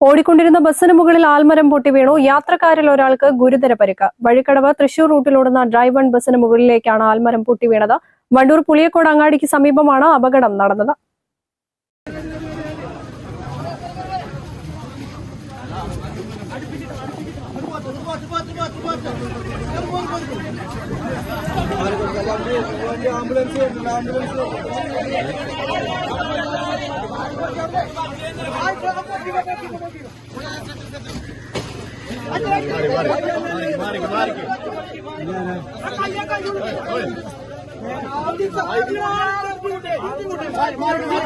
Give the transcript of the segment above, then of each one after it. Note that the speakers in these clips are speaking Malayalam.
ഓടിക്കൊണ്ടിരുന്ന ബസ്സിന് മുകളിൽ ആൽമരം പൊട്ടി വീണു. യാത്രക്കാരിൽ ഒരാൾക്ക് ഗുരുതര പരിക്ക്. വഴിക്കടവ് തൃശൂർ റൂട്ടിലോടുന്ന ഡ്രൈവ് വൺ ബസ്സിന് മുകളിലേക്കാണ് ആൽമരം പൊട്ടി വീണത്. വണ്ടൂർ പുളിയക്കോട് അങ്ങാടിക്ക് സമീപമാണ് അപകടം നടന്നത്. ಮಾರ್ಗ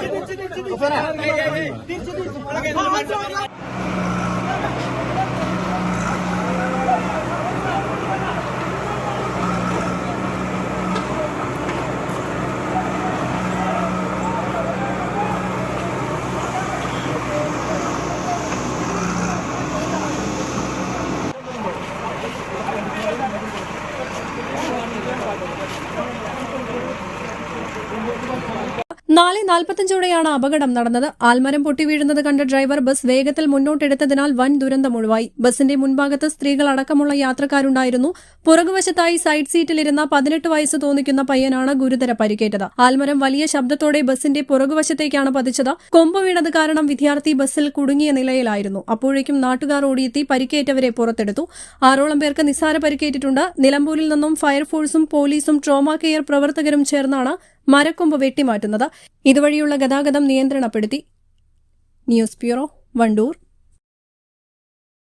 നാല് നാൽപ്പത്തഞ്ചോടെയാണ് അപകടം നടന്നത്. ആൽമരം പൊട്ടി വീഴുന്നത് കണ്ട ഡ്രൈവർ ബസ് വേഗത്തിൽ മുന്നോട്ടെടുത്തതിനാൽ വൻ ദുരന്തമൊഴിവായി ബസിന്റെ മുൻഭാഗത്ത് സ്ത്രീകൾ അടക്കമുള്ള യാത്രക്കാരുണ്ടായിരുന്നു. പുറകുവശത്തായി സൈഡ് സീറ്റിലിരുന്ന പതിനെട്ട് വയസ്സ് തോന്നിക്കുന്ന പയ്യനാണ് ഗുരുതര പരിക്കേറ്റത്. ആൽമരം വലിയ ശബ്ദത്തോടെ ബസിന്റെ പുറകുവശത്തേക്കാണ് പതിച്ചത്. കൊമ്പ് വീണത് കാരണം വിദ്യാർത്ഥി ബസ്സിൽ കുടുങ്ങിയ നിലയിലായിരുന്നു. അപ്പോഴേക്കും നാട്ടുകാർ ഓടിയെത്തി പരിക്കേറ്റവരെ പുറത്തെടുത്തു. ആറോളം പേർക്ക് നിസ്സാര പരിക്കേറ്റിട്ടുണ്ട്. നിലമ്പൂരിൽ നിന്നും ഫയർഫോഴ്സും പോലീസും ട്രോമാ കെയർ പ്രവർത്തകരും ചേർന്നാണ് മരക്കൊമ്പ് വെട്ടിമാറ്റുന്നത് ഇതുവഴിയുള്ള ഗതാഗതം നിയന്ത്രണപ്പെടുത്തി news bureau Wandoor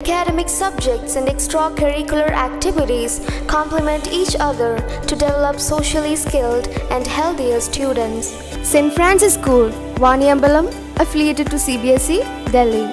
Academic subjects and extracurricular activities complement each other to develop socially skilled and healthier students. St. Francis School, Vaniambalam, affiliated to CBSE, Delhi.